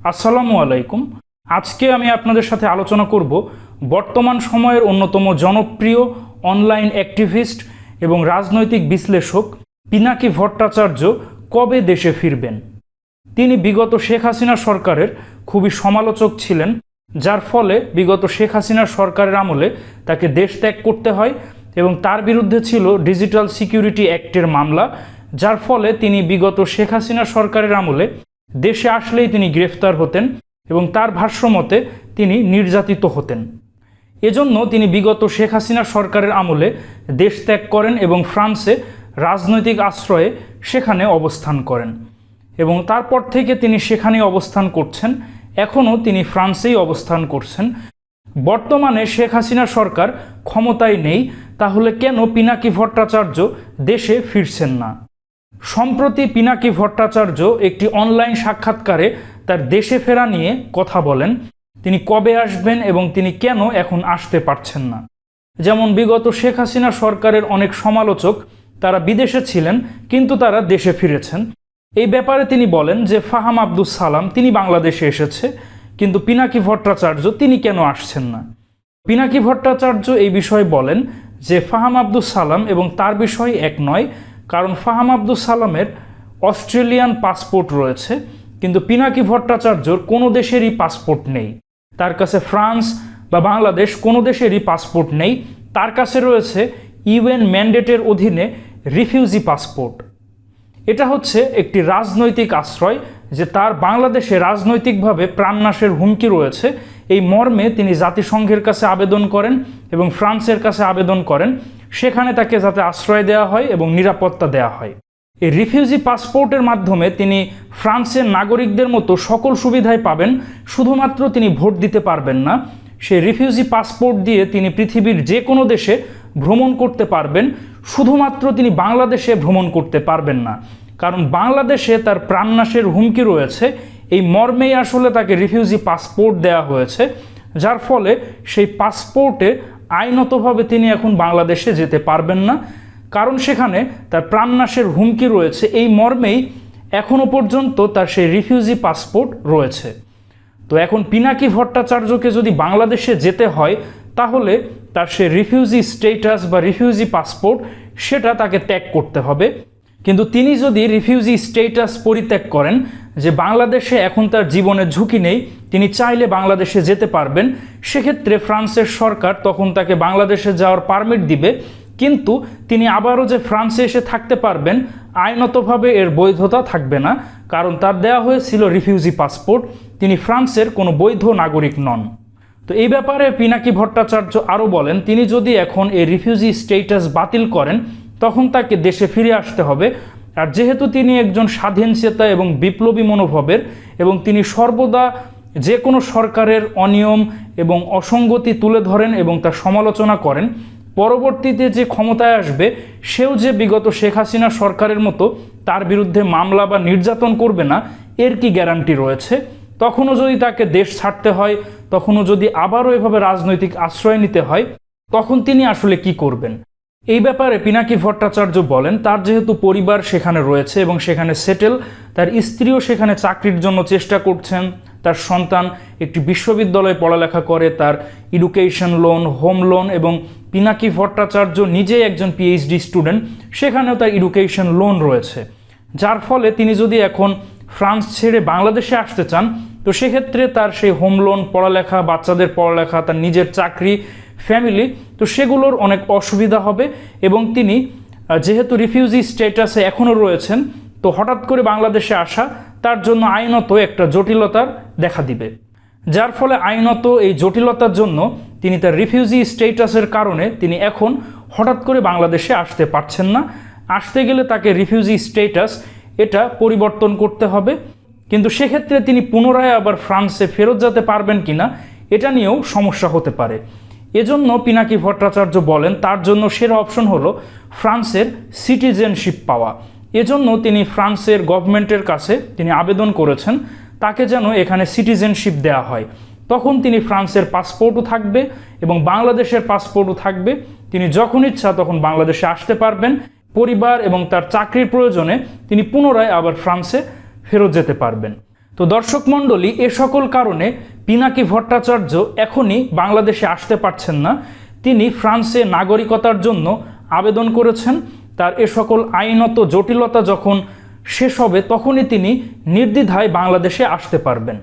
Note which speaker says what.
Speaker 1: আসসালামু আলাইকুম। আজকে আমি আপনাদের সাথে আলোচনা করব বর্তমান সময়ের অন্যতম জনপ্রিয় অনলাইন অ্যাক্টিভিস্ট এবং রাজনৈতিক বিশ্লেষক পিনাকি ভট্টাচার্য কবে দেশে ফিরবেন। তিনি বিগত শেখ হাসিনা সরকারের খুবই সমালোচক ছিলেন, যার ফলে বিগত শেখ হাসিনা সরকারের আমলে তাকে দেশ ত্যাগ করতে হয় এবং তার বিরুদ্ধে ছিল ডিজিটাল সিকিউরিটি অ্যাক্টের মামলা, যার ফলে তিনি বিগত শেখ হাসিনা সরকারের আমলে দেশে আসলেই তিনি গ্রেফতার হতেন এবং তার ভাষ্যমতে তিনি নির্যাতিত হতেন। এজন্য তিনি বিগত শেখ হাসিনা সরকারের আমলে দেশ ত্যাগ করেন এবং ফ্রান্সে রাজনৈতিক আশ্রয়ে সেখানে অবস্থান করেন এবং তারপর থেকে তিনি সেখানেই অবস্থান করছেন, এখনও তিনি ফ্রান্সেই অবস্থান করছেন। বর্তমানে শেখ হাসিনা সরকার ক্ষমতায় নেই, তাহলে কেন পিনাকি ভট্টাচার্য দেশে ফিরছেন না? সম্প্রতি পিনাকি ভট্টাচার্য একটি অনলাইন সাক্ষাৎকারে তার দেশে ফেরা নিয়ে কথা বলেন। তিনি কবে আসবেন এবং তিনি কেন এখন আসতে পারছেন না? যেমন বিগত শেখ হাসিনা সরকারের অনেক সমালোচক তারা বিদেশে ছিলেন, কিন্তু তারা দেশে ফিরেছেন। এই ব্যাপারে তিনি বলেন যে, ফাহাম আব্দুল সালাম, তিনি বাংলাদেশে এসেছে, কিন্তু পিনাকি ভট্টাচার্য তিনি কেন আসছেন না? পিনাকি ভট্টাচার্য এই বিষয়ে বলেন যে, ফাহাম আব্দুল সালাম এবং তার বিষয় এক নয় কারণ ফাহাম আব্দুল সালামের অস্ট্রেলিয়ান পাসপোর্ট রয়েছে, কিন্তু পিনাকি ভট্টাচার্যর কোনো দেশেরই পাসপোর্ট নেই। তার কাছে ফ্রান্স বা বাংলাদেশ কোনো দেশেরই পাসপোর্ট নেই। তার কাছে রয়েছে ইউএন ম্যান্ডেটের অধীনে রিফিউজি পাসপোর্ট। এটা হচ্ছে একটি রাজনৈতিক আশ্রয় যে তার বাংলাদেশে রাজনৈতিকভাবে প্রাণনাশের হুমকি রয়েছে। এই মর্মে তিনি জাতিসংঘের কাছে আবেদন করেন এবং ফ্রান্সের কাছে আবেদন করেন। সেখানে তাকে যাতে আশ্রয় দেওয়া হয় এবং নিরাপত্তা দেওয়া হয়। এই রিফিউজি পাসপোর্টের মাধ্যমে তিনি ফ্রান্সের নাগরিকদের মতো সকল সুবিধাই পাবেন, শুধুমাত্র তিনি ভোট দিতে পারবেন না। সেই রিফিউজি পাসপোর্ট দিয়ে তিনি পৃথিবীর যে কোনো দেশে ভ্রমণ করতে পারবেন, শুধুমাত্র তিনি বাংলাদেশে ভ্রমণ করতে পারবেন না। কারণ বাংলাদেশে তার প্রাণনাশের হুমকি রয়েছে, এই মর্মেই আসলে তাকে রিফিউজি পাসপোর্ট দেওয়া হয়েছে, যার ফলে সেই পাসপোর্টে আইনতভাবে তিনি এখন বাংলাদেশে যেতে পারবেন না। কারণ সেখানে তার প্রাণনাশের হুমকি রয়েছে। এই মর্মেই এখনও পর্যন্ত তার সেই রিফিউজি পাসপোর্ট রয়েছে। তো এখন পিনাকি ভট্টাচার্যকে যদি বাংলাদেশে যেতে হয়, তাহলে তার সে রিফিউজি স্টেটাস বা রিফিউজি পাসপোর্ট, সেটা তাকে ত্যাগ করতে হবে। কিন্তু তিনি যদি রিফিউজি স্টেটাস পরিত্যাগ করেন যে বাংলাদেশে এখন তার জীবনের ঝুঁকি নেই, তিনি চাইলে বাংলাদেশে যেতে পারবেন, সেক্ষেত্রে ফ্রান্সের সরকার তখন তাকে বাংলাদেশে যাওয়ার পারমিট দিবে। কিন্তু তিনি আবারও যে ফ্রান্সে এসে থাকতে পারবেন, আইনতভাবে এর বৈধতা থাকবে না, কারণ তার দেওয়া হয়েছিল রিফিউজি পাসপোর্ট তিনি ফ্রান্সের কোনো বৈধ নাগরিক নন। তো এই ব্যাপারে পিনাকি ভট্টাচার্য আরও বলেন, তিনি যদি এখন এই রিফিউজি স্টেটাস বাতিল করেন তখন তাকে দেশে ফিরে আসতে হবে। আর যেহেতু তিনি একজন স্বাধীনচেতা এবং বিপ্লবী মনোভাবের এবং তিনি সর্বদা যে কোনো সরকারের অনিয়ম এবং অসঙ্গতি তুলে ধরেন এবং তার সমালোচনা করেন, পরবর্তীতে যে ক্ষমতায় আসবে, সেও যে বিগত শেখ হাসিনা সরকারের মতো তার বিরুদ্ধে মামলা বা নির্যাতন করবে না, এর কি গ্যারান্টি রয়েছে? তখনও যদি তাকে দেশ ছাড়তে হয়, তখনও যদি আবারও এভাবে রাজনৈতিক আশ্রয় নিতে হয়, তখন তিনি আসলে কি করবেন? এই ব্যাপারে পিনাকি ভট্টাচার্য বলেন, তার যেহেতু পরিবার সেখানে রয়েছে এবং সেখানে সেটেল, তার স্ত্রীও সেখানে চাকরির জন্য চেষ্টা করছেন, তার সন্তান একটি বিশ্ববিদ্যালয়ে পড়ালেখা করে, তার এডুকেশন লোন হোম লোন এবং পিনাকি ভট্টাচার্য নিজেই একজন পিএইচডি স্টুডেন্ট সেখানেও তার এডুকেশন লোন রয়েছে। যার ফলে তিনি যদি এখন ফ্রান্স ছেড়ে বাংলাদেশে আসতে চান তো সেক্ষেত্রে তার সেই হোম লোন পড়ালেখা, বাচ্চাদের পড়ালেখা, তার নিজের চাকরি ফ্যামিলি তো সেগুলোর অনেক অসুবিধা হবে এবং তিনি যেহেতু রিফিউজি স্টেটাসে এখনও রয়েছেন, তো হঠাৎ করে বাংলাদেশে আসা তার জন্য আইনত একটা জটিলতার দেখা দিবে। যার ফলে আইনত এই জটিলতার জন্য তিনি তার রিফিউজি স্টেটাসের কারণে তিনি এখন হঠাৎ করে বাংলাদেশে আসতে পারছেন না। আসতে গেলে তাকে রিফিউজি স্টেটাস এটা পরিবর্তন করতে হবে। কিন্তু সেক্ষেত্রে তিনি পুনরায় আবার ফ্রান্সে ফেরত যেতে পারবেন কিনা, এটা নিয়েও সমস্যা হতে পারে। এজন্য পিনাকি ভট্টাচার্য বলেন, তার জন্য সেরা অপশন হলো ফ্রান্সের সিটিজেনশিপ পাওয়া। এজন্য তিনি ফ্রান্সের গভর্নমেন্টের কাছে তিনি আবেদন করেছেন, তাকে যেন এখানে সিটিজেনশিপ দেওয়া হয়। তখন তিনি ফ্রান্সের পাসপোর্টও থাকবে এবং বাংলাদেশের পাসপোর্টও থাকবে। তিনি যখন ইচ্ছা তখন বাংলাদেশে আসতে পারবেন। পরিবার এবং তার চাকরির প্রয়োজনে তিনি পুনরায় আবার ফ্রান্সে ফেরত যেতে পারবেন। তো দর্শক মণ্ডলী, এ সকল কারণে পিনাকি ভট্টাচার্য এখনই বাংলাদেশে আসতে পারছেন না। তিনি ফ্রান্সে নাগরিকতার জন্য আবেদন করেছেন। তার এ সকল আইনত জটিলতা যখন শেষ হবে, তখনই তিনি নির্দ্বিধায় বাংলাদেশে আসতে পারবেন।